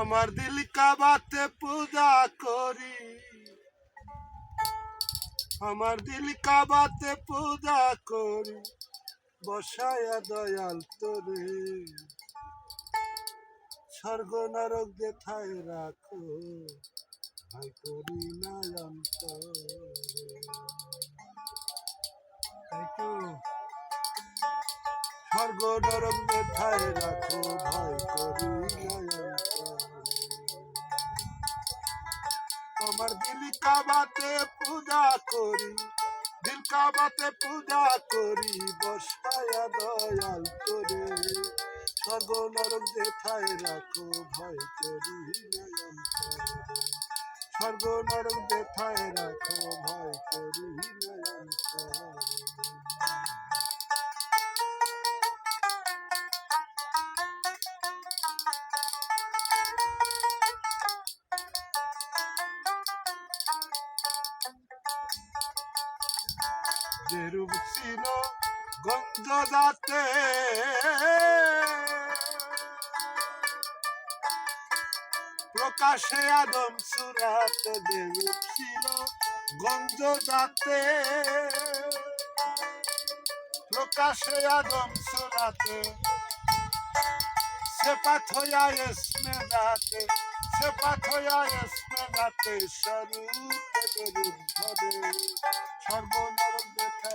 আমার দিল কাবাতে পূজা করি। আমার দিল কাবাতে পূজা করি। বসায়া দয়াল তোরে। স্বর্গ নরক যেথায় রাখো ভাই করি না অন্তরে। Thank you. স্বর্গ নরক ব্যথায় রাখো, ভয় করি তোমার দিল কাবাতে পূজা করি, দিল কাবাতে পূজা করি, বসায়া দয়াল করে স্বর্গ নরক যেথায় রাখো, ভয় করে। স্বর্গ নরক যেথায় রাখো, ভয় করি নয়ন যেরূপ ছিল গঞ্জ দাতে প্রকাশে আদম সুরাত যেরূপ ছিল গঞ্জ দাতে প্রকাশে আদম সুরাতে সে পাথয়া এসমে দাতে সে পাথয়া এসমে দাতে স্বরূপে রূপ ধরে সর্বনরক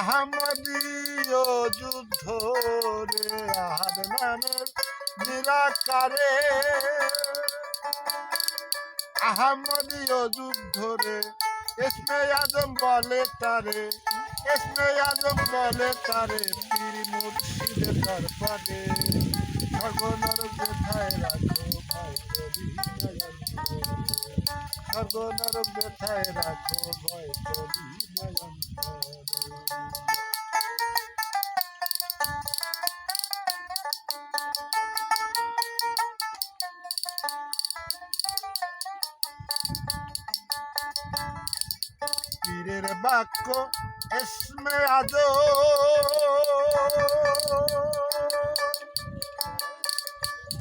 আহমদীয় যুদ্ধ রে আহাদ নামের নিরাকারে। আহমদীয় যুদ্ধ রে এসমে আজম বলে তারে এসমে আজম বলে তারে, পীর মুর্শিদের দরবারে। সর্বনর ব্যথায় রাখো ভয় করি। সর্বনর ব্যথায় রাখো ভয় করি নয়ন করে। বাক্য এসমে আদো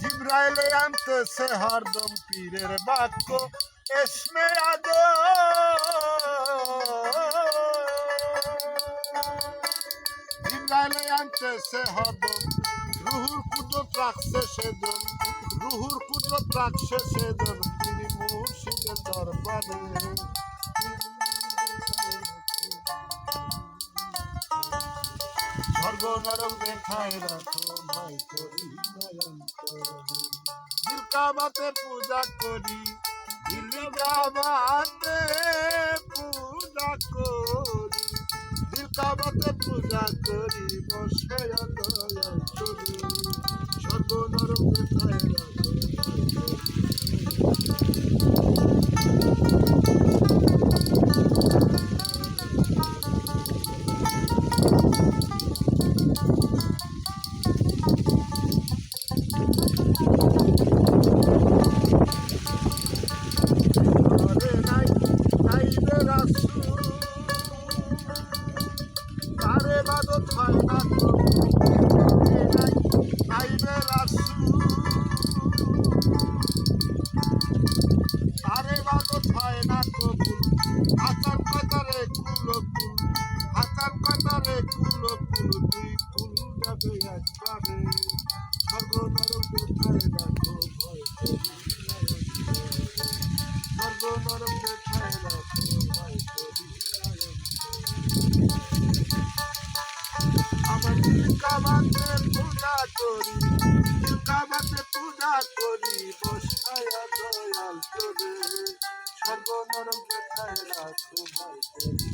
জিব্রাইলে আনতেছে হরদম পীরের বাক্য এসমে আদো জিব্রাইলে আনতেছে হরদম রুহুর কুদরত রাখছে সেজন, রুহুর কুদরত রাখছে সেজন, তিনি মুর্শিদের দরবারে স্বর্গ দেখায় রাখো নয়ন করে দুর্গাবাতে পূজা করি দুর্গাবাতে ইবাদত হয় না আইবে রাসুল তার ইবাদত হয় না কবুল হাতার কাতারে কুলো কুল হাতার কাতারে কুলো কুল দুই কুল যাবে কাবাতে পূজা করি কাবাতে পূজা করি, বসায়া দয়াল করে স্বর্গ নরক দেখায় রাখো ভয় করি।